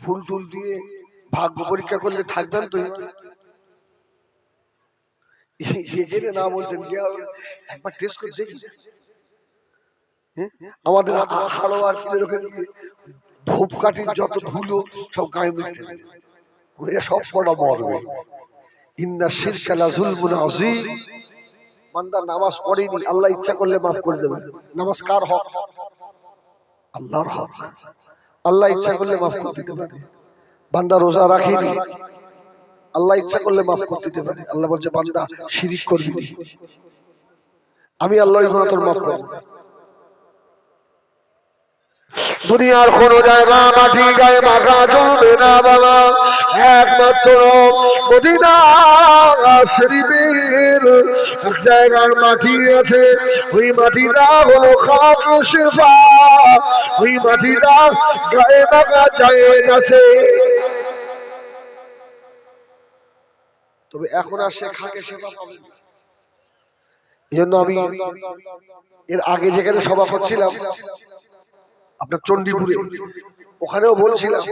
ফুল টুল দিয়ে ভাগ্য পরীক্ষা করলে থাকবেন তো না বলছেন একবার টেস্ট করে দেখি? আমাদের হাড়োয়ার কিনের ওখানে ধূপকাঠির যত ধুলো সব গায়ে মেটে সব কটা মরবে। ইন্না শিরকালা বান্দা নামাজ পড়েনি, আল্লাহ ইচ্ছা করলে মাফ করে দেবেন। নামাজ কার হক। আল্লাহর হক। আল্লাহ ইচ্ছা করলে মাফ করে দিতে পারে। বান্দা রোজা রাখেনি, আল্লাহ ইচ্ছা করলে মাফ করে দিতে পারে। আল্লাহ বলছে, বান্দা, শিরিক করবি আমি আল্লাহ তোর মাফ করব। দুনিয়ার কোন জায়গা মাটি গায়ে মাখা চলবে না বাবা একমাত্র শরীফের এক জায়গার মাটি আছে। ওই মাটিটা হলো খাক শেফা। ওই মাটিটা গায়ে মাখা যায় আছে তবে এখন আর সে সেবা পাবে এর আগে যেখানে সভা করছিলাম আপনার চণ্ডীপুরে। ওখানেও বলছিলাম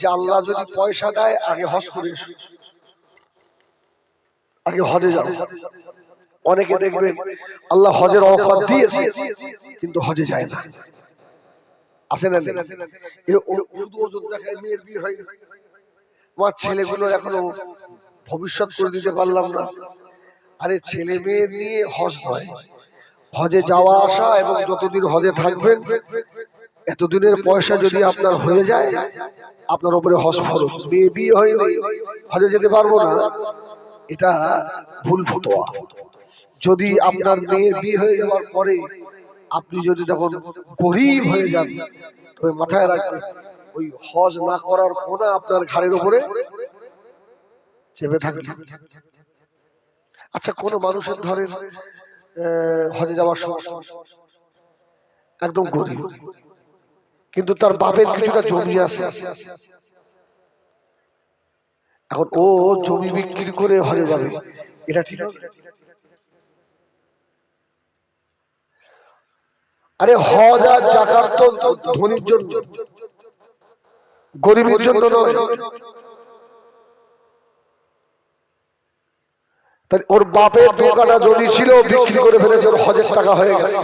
যে আল্লাহ যদি পয়সা দেয়, আগে হজ করে আগে হজে যাও। অনেকে দেখবেন আল্লাহ হজের অফার দিয়েছে, কিন্তু হজে যায় না। আসে না মেয়ের বিয়ে হয়। আমার ছেলেগুলো এখনও ভবিষ্যৎ করে দিতে পারলাম না। আরে ছেলে মেয়ে নিয়ে হজ নয়। হজে যাওয়া আসা এবং যতদিন হজে থাকবেন এতদিনের পয়সা যদি আপনার হয়ে যায় আপনার উপরে হজ ফরজ। বিয়ে বিয়ে হয়নি। হজে যেতে পারব না। এটা ভুল ফতোয়া। যদি আপনার মেয়ের বিয়ে হয়ে যাওয়ার পরে আপনি যদি তখন গরিব হয়ে যান তবে মাথায় রাখবেন ওই হজ না করার কোনা আপনার ঘাড়ের উপরে চেপে থাকবে। আচ্ছা কোন মানুষের ধরেন হজে যাওয়ার সময় একদম গরিব। কিন্তু তার বাপের কিছুটা জমি আছে। এখন ও জমি বিক্রি করে হজে যাবে। এটা ঠিক হবে আরে হজ আর জাকাত তো জন্য, গরিবের জন্য নয়। ওর বাপের দোকানটা জমি ছিল, বিক্রি করে ফেলেছে, ওর হজের টাকা হয়ে গেছে।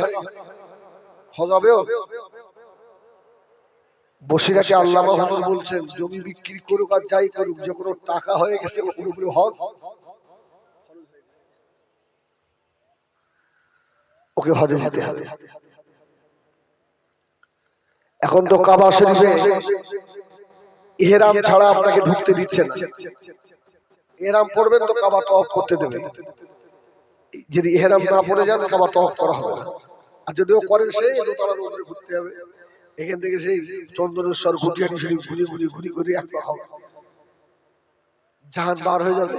হজ হবেও বসিরাকে আল্লাহ হুজুর বলছেন জমি বিক্রি করুক আর যাই করুক যখন টাকা হয়ে গেছে ওর উপরে হজ ওকে হজে যেতে হবে। এখন তো কাবা শরীফে ইহরাম ছাড়া আপনাকে ঢুকতে দিচ্ছেন না। এরাম পড়বেন তো কাবা তওয়াফ করতে দেবে। যদি এহরাম না পড়ে যান কাবা তওয়াফ করা হবে না। আর যদিও করেন সেই দোতলার উপরে ঘুরতে হবে। এখান থেকে সেই চন্দনেশ্বর ঘুটিয়ানি শরীফ ঘুরি ঘুরি ঘুরি ঘুরি এক হবে জাহান বার হয়ে যাবে।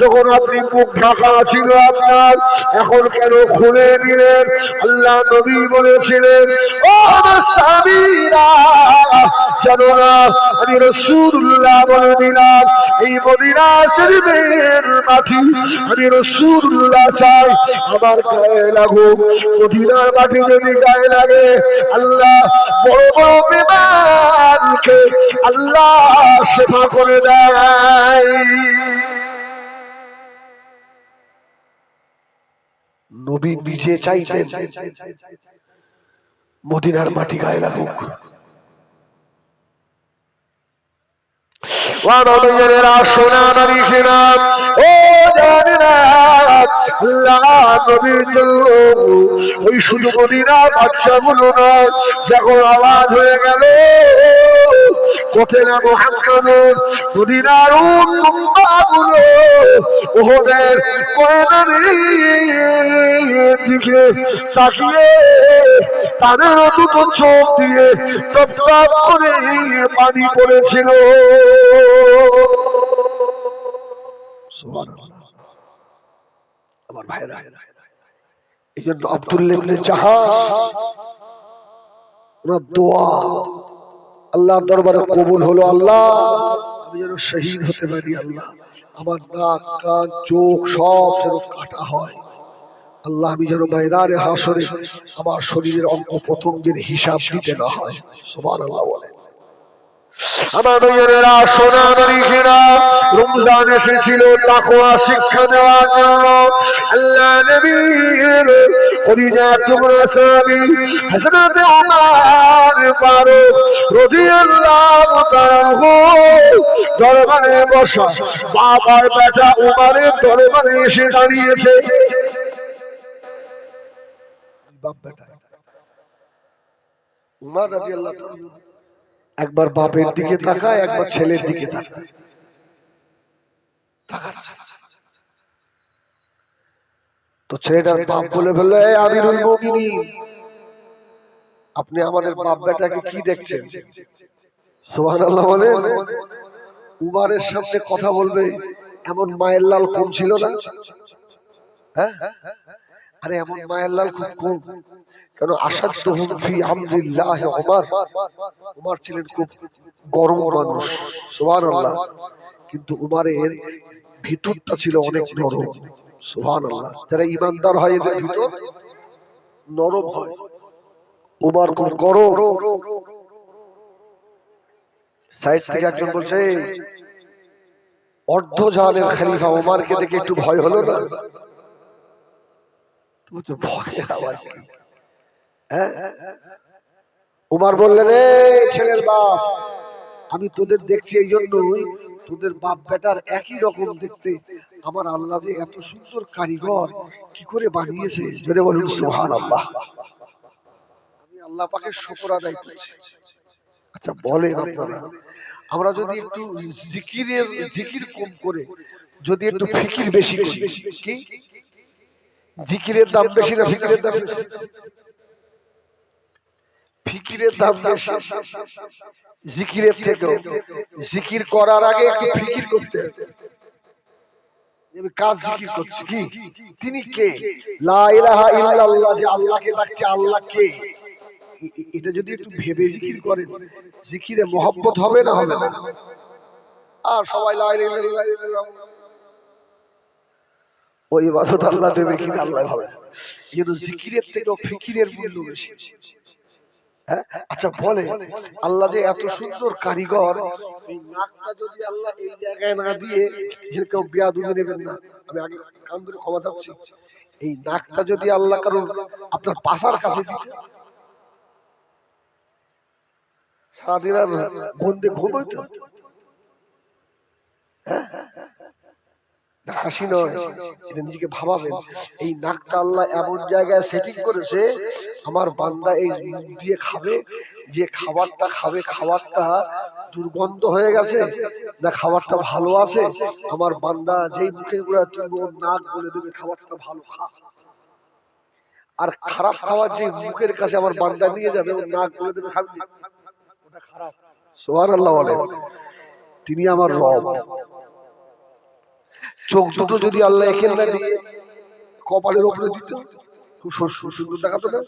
যখন আপনি মুখ ঢাকা ছিল আপনার, এখন কেন খুলে দিলেন? আল্লাহ নবী বলেছিলেন, ও জানো না, আমি রাসূলুল্লাহ বলে দিলাম, এই মদিনা শরীফের মাটি, আমি রাসূলুল্লাহ চাই, আমার গায়ে লাগুক, মদিনার মাটি যদি গায়ে লাগে, আল্লাহ বড় বড় বিমানকে আল্লাহ সেবা করে দেয়। নবী নিজে চাইতেন মদিনার মাটি গায়ে লাগুক। না নবীর জন্য ওই শুধু বাচ্চাগুলো নয় যখন আওয়াজ হয়ে গেল কোথে না মোহাম্মদ মদিনার উম্মাগুলো ওহদের ময়দানের দিকে তাকিয়ে তাদের দুটো চোখ দিয়ে করে পানি পড়েছিল। আমার ভাইরা এই জন্য আব্দুল্লাহ ওনার দোয়া আল্লাহ দরবারে কবুল হলো আল্লাহ। আমি যেন শহীদ হতে পারি আল্লাহ। আমার নাক, কান, চোখ সব যেন কাটা হয়। আল্লাহ আমি যেন বাইরারে হাসরে আমার শরীরের অঙ্গ দিন হিসাব দিতে না হয়। সবার আল্লাহ বলে আমার মেয়েরা, সোনা নরিখেরা রমজান এসেছিল, তাকওয়া শিক্ষা দেওয়ার জন্য। আল্লাহ নবীর কলিজা টুকরা সাহাবী হযরত ওমর একবার বাপের দিকে তাকায় একবার ছেলের দিকে তাকায়। তো ছেলেটার বাপ বলে ফেলল "এই আমিরুল আপনি আমাদের বাপ বেটাকে কি দেখছেন? সোহান আল্লাহ বলে উমারের সামনে কথা বলবে এমন মায়ের লাল কম ছিল না? হ্যাঁ? আরে এমন মায়ের লাল খুব কম কেন আসাদ ফি আমরিল্লাহ ওমর? উমার ছিলেন খুব গরম মানুষ, সুবহানাল্লাহ। কিন্তু ভিতরটা ছিল অনেক নরম, সুবহানাল্লাহ। ইমানদার হয় এদের ভিতর নরম হয়। উমার খুব গরম। সাইড থেকে একজন বলছে, অর্ধ জাহানের খলিফা ওমারকে দেখে একটু ভয় হলো না? ভয় আবার? হ্যাঁ উমার বললেন ছেলের বাপ, আমি তোদের দেখছি এই জন্যই তোদের বাপ বেটার একই রকম দেখতে। আমার আল্লাহ যে এত সুন্দর কারিগর, কি করে বানিয়েছে? যদি বলুন সুহান আল্লাহ আমি আল্লাহ আদায় করছি। আচ্ছা আমরা যদি একটু জিকিরের জিকির কম করে, যদি একটু বেশি জিকিরের দাম বেশি না দাম বেশি? ফিকিরের দাম বেশি। জিকিরের থেকে জিকির করার আগে একটু ফিকির করতে। কাজ জিকির করছি কি? তিনি কে? লা ইল্লাল্লাহ যে আল্লাহকে ডাকছে, আল্লাহ কে? এটা যদি একটু ভেবে জিকির করেন, জিকিরে মহব্বত হবে না হবে না? আর সবাই লা ওই ইবাদত আল্লাহ দেবে কি আল্লাহ হবে কিন্তু জিকিরের থেকেও ফিকিরের মূল্য বেশি? আচ্ছা বলে আল্লাহ যে এত সুন্দর কারিগর। যদি আল্লাহ এই জায়গায় না দিয়ে কেউ বিয়া দুধে নেবেন না। আমি আগে ক্ষমা চাচ্ছি। এই নাকটা যদি আল্লাহ কারণ আপনার পাশার কাছে দিতে। সারাদিন আর বন্ধে ঘুমোইতে হ্যাঁ? হাসি নয় নিজেকে ভাবাবেন। এই নাকটা আল্লাহ এমন জায়গায় সেটিং করেছে, আমার বান্দা এই দিয়ে খাবে, যে খাবারটা খাবে, খাবারটা দুর্গন্ধ হয়ে গেছে, না খাবারটা ভালো আছে? আমার বান্দা যেই মুখে নাক বলে দেবে, খাবারটা ভালো, খা আর খারাপ খাবার যে মুখের কাছে আমার বান্দা নিয়ে যাবে নাক বলে দেবে, খাবি? ওটা খারাপ। সোহান আল্লাহ বলে। তিনি আমার রব। চোখ দুটো যদি আল্লাহ এখানে না দিয়ে কপালের উপরে দিত খুব সু- সু- সুন্দর দেখাতো না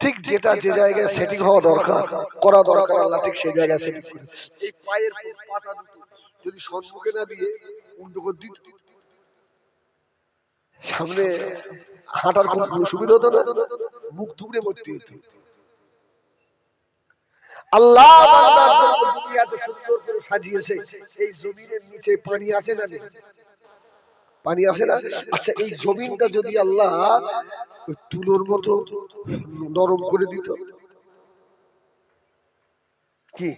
ঠিক যেটা যে জায়গায় সেটিং হওয়া দরকার করা দরকার আল্লাহ ঠিক সেই জায়গায় সেটিং করে এই পায়ের পাটা দুটো যদি সম্মুখে না দিয়ে উল্টো করে দিত। সামনে হাঁটার খুব সুবিধা হতো না? মুখ থুবড়ে মরতে হতো। আল্লাহ সুন্দর করে সাজিয়েছে। এই জমিনের নিচে পানি আছে না পানি আছে না? আচ্ছা এই জমিনটা যদি আল্লাহ তুলোর মতো নরম করে দিত। কি?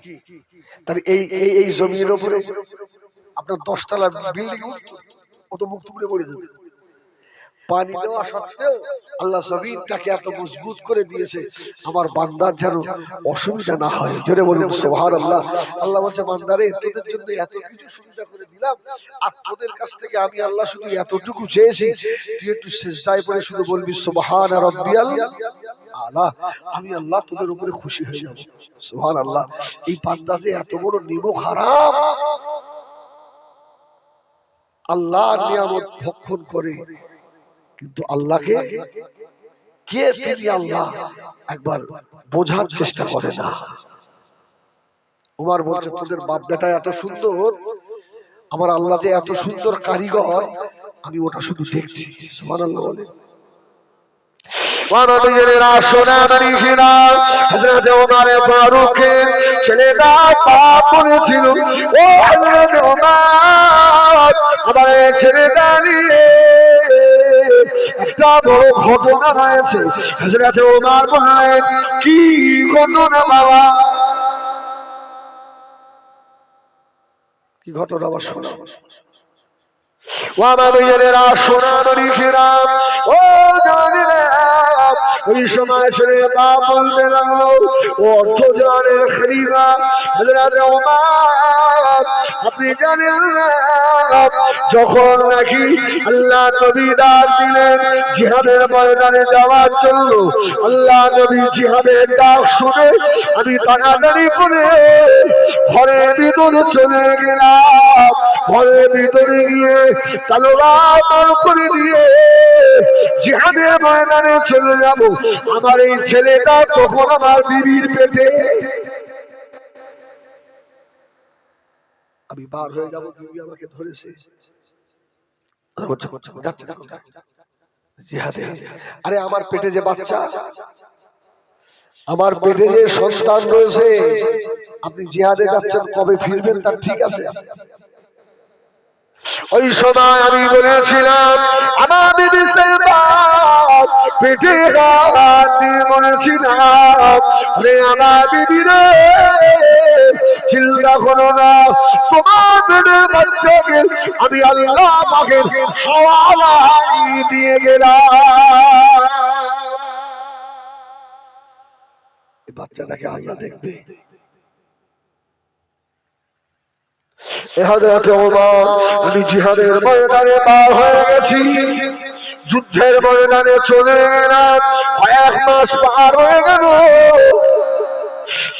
তাহলে এই এই এই জমির উপরে আপনার দশতলা বিল্ডিং ও তো মুখ টুকরে পড়ে যেত। পানি দেওয়া সত্ত্বেও আল্লাহ জমিনটাকে এত মজবুত করে দিয়েছে। আমার বান্দার যেন অসুবিধা না হয়। জোরে বলুন সোহার আল্লাহ আল্লাহ বলছে বান্দারে তোদের জন্য এত কিছু সুবিধা করে দিলাম। আর তোদের কাছ থেকে আমি আল্লাহ শুধু এতটুকু চেয়েছি। তুই একটু শেষদায় পরে শুধু বলবি সোহান রব্বিয়াল আলা আমি আল্লাহ তোদের উপরে খুশি হয়ে যাব। সোহান আল্লাহ এই বান্দা যে এত বড় নিমক হারাম। আল্লাহ নিয়ামত ভক্ষণ করে। কিন্তু আল্লাহকে কে তিনি আল্লাহ একবার বোঝার চেষ্টা করে না। উমার বলছে, তোদের বাপ বেটা এত সুন্দর, আমার আল্লাহ যে এত সুন্দর কারিগর, আমি ওটা শুধু দেখছি। বলে। করেছিল। ও আমার ছেলেটা নিয়ে একটা বড় ঘটনা রয়েছে কি ঘটনা বাবা? কি ঘটনা আবার শোনা। ও আমার মারিফিরা ও জানিরা ওই সময় ছেলে বাপ বলতে লাগল, ও অর্থ জানের আপনি জানেন যখন নাকি আল্লাহ নবী ডাক দিলেন, জিহাদের ময়দানে যাওয়ার জন্য, আল্লাহ নবী জিহাদের ডাক শুনে আমি তাড়াতাড়ি করে ঘরে ভিতরে চলে গেলাম। ঘরের ভিতরে গিয়ে তালোয়ার করে দিয়ে জিহাদের ময়দানে চলে যাব। আমার এই ছেলেটা তখন আমার বিবির পেটে। আমি বার হয়ে যাব, বিবি আমাকে ধরেছে। আরে আমার পেটে যে বাচ্চা, আমার পেটে যে সন্তান রয়েছে, আপনি জিহাদে যাচ্ছেন, কবে ফিরবেন, তার ঠিক আছে। ওই সময় আমি বলেছিলাম সাহেব পেটে বলেছিলাম চিন্তা করো না, তোমার বাচ্চাকে আমি আল্লাহ হাওয়ালাই দিয়ে গেলাম। বাচ্চাটাকে আল্লাহ দেখবে এ হযরত ওমর, জিহাদের ময়দানে পার হয়ে গেছি। যুদ্ধের ময়দানে চলে গেলাম। কয়েক মাস পার হয়ে গেল।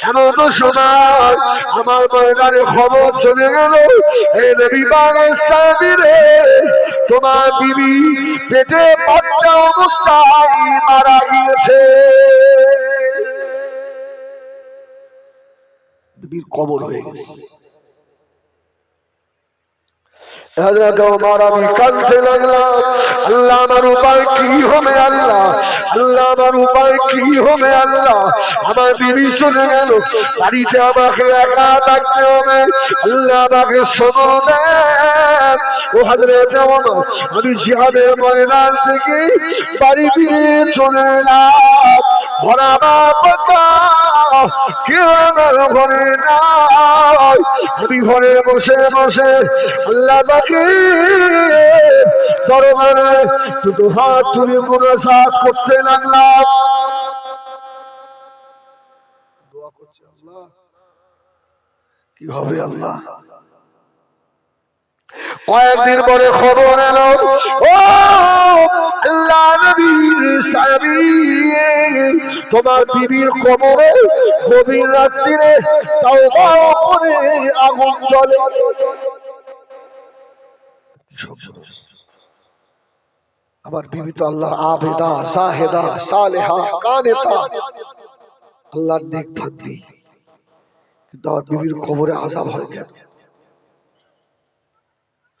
এমন সময় আমার ময়দানে খবর চলে গেল, এ তোমার বিবি পেটে বাচ্চা অবস্থায় মারা গিয়েছে। কবর হয়ে গেছে। ওমর আমি কাঁদতে লাগলাম। আল্লাহ আমার উপায় কি হবে আল্লাহ? আমার উপায় কি হবে আল্লাহ? আমার বিবি চলে গেল। বাড়িতে আমাকে একা থাকতে হবে। আল্লাহ ও হযরত ওমর, আমি জিহাদের ময়দান থেকে বাড়ি ফিরে চলে এলাম। ভরা বাবা ঘরে বসে বসে আল্লাহ দুটো হাত তুলে মোনাজাত করতে লাগলাম। কি হবে আল্লাহ? কয়েকদিন পরে খবর এলো, ও তোমার বিবির কবরে গভীর রাত্রিরে তাও করে আগুন জ্বলে। আমার বিবি তো আল্লাহর আবেদা, সাহেদা, সালেহা, কানেতা, আল্লাহর নেক বান্দি কিন্তু আমার বিবির কবরে আজাব হয় কেন ও হযরত ওমর কয়েকদিন পরে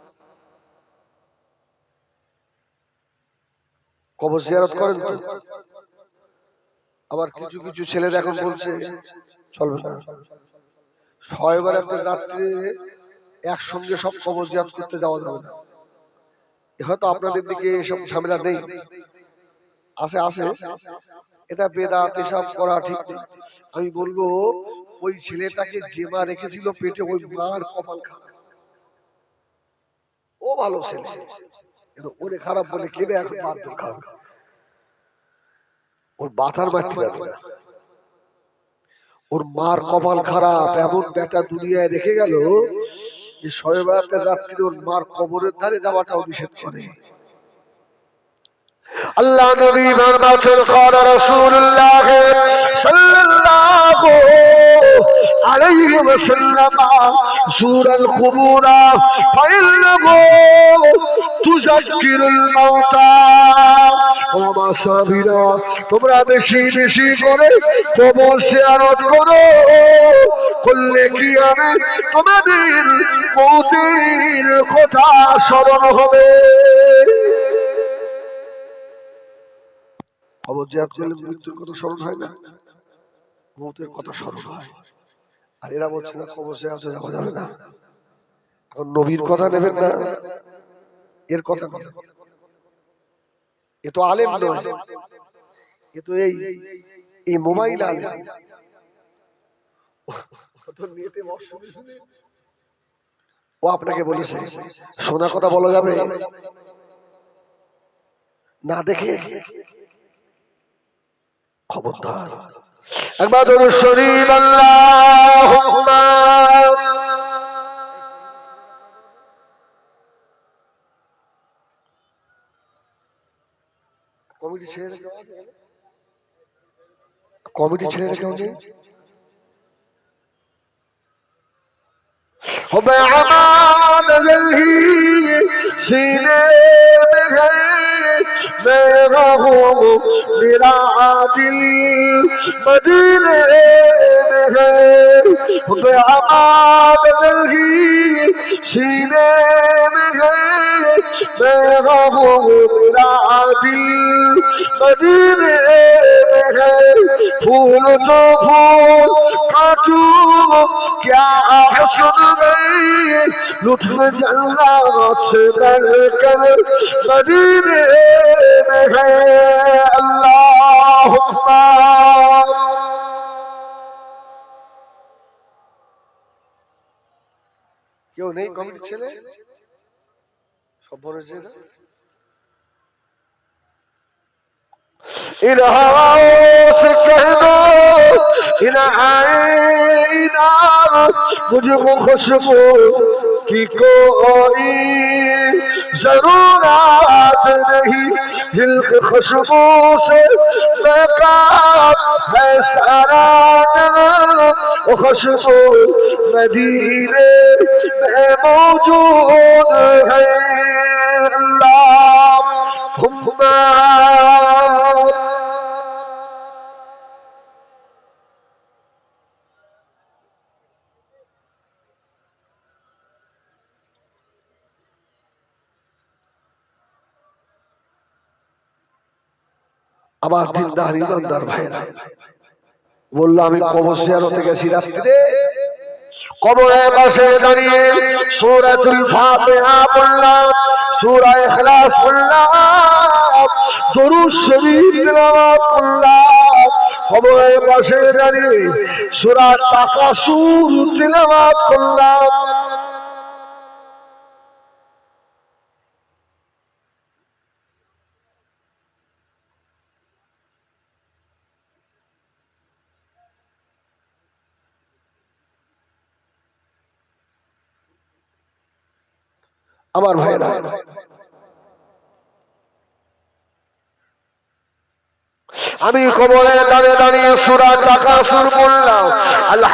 কবর জিয়ারত করেন তো আবার কিছু কিছু ছেলেরা এখন বলছে চলবে না। বেলাতে রাত্রে একসঙ্গে সব কবর জিয়াদ করতে যাওয়া যাবে না। এ হয়তো আপনাদের দিকে এসব ঝামেলা নেই। আছে আছে। এটা বেদাত এসব করা ঠিক। আমি বলব ওই ছেলেটাকে যে মা রেখেছিল পেটে ওই মার কপাল খারাপ। ও ভালো ছেলে। ওরে খারাপ বলে কেটে এখন বাধ্য খাবে। ওর বাথার মারতে ব্যথা। ওর মার কপাল খারাপ। এমন বেটা দুনিয়ায় রেখে গেল যে শয়ে বেড়াতের রাত্রি ওর মার কবরের ধারে যাওয়াটাও নিষেধ করে। আল্লাহ নবী বানাচ্ছেন কর রাসূলুল্লাহ সাল্লাল্লাহু আলাইহি ওয়াসাল্লাম সূরা কুবুরা ফাইলগো তুযাকিরুল মাউতা। ও আমার তোমরা বেশি বেশি করে কবর জিয়ারত করো। করলে কি হবে? তোমাদের মৌতির কথা স্মরণ হবে। জিয়াদ করলে মৃত্যুর কথা স্মরণ হয় না? মৌতের কথা স্মরণ হয়। আর এরা বলছে না কবর জিয়াদ যাওয়া যাবে না। এখন নবীর কথা নেবেন না। এর কথা। এ তো আলেম নয়। এ তো এই এই মোবাইল আলেম। ও আপনাকে বলেছে শোনা কথা বলা যাবে? না দেখে খবরদার। একবার কমিটি ছেড়ে কমিটি ছেড়ে রেখে হচ্ছে হবে আমার দিলহি میرا میرا عادل مدینے میں ہے بے عمال ہی سینے میں ہے है मैं रहूं मेरा दिल मदीने में है फूल तो फूल काटू क्या हसन गई लुत्फ जल्लात से बढ़कर मदीने में है अल्लाहुम्मा কেউ নেই কমিটি ছেলে সব বলেছে না इन हवाओं से कह दो इन आईना मुझको खुशबू की कोई जरूरत नहीं दिल की खुशबू से बेकार है सारा जहां। वो खुशबू मदीने में मौजूद है আমার দিনদার ইমানদার ভাইরা বলল আমি কবর জিয়ারতে গেছি রাত্রিতে কবরের পাশে দাঁড়িয়ে সূরাতুল ফাতিহা পড়লাম। সূরা ইখলাস পড়লাম দরুদ শরীফ তেলাওয়াত পড়লাম কবরের পাশে দাঁড়িয়ে সূরা তাকাসুর তেলাওয়াত করলাম। আমার ভাইরা আমি কবরের দাঁড়িয়ে দাঁড়িয়ে সুরা টাকা সুর বললাম আল্লাহ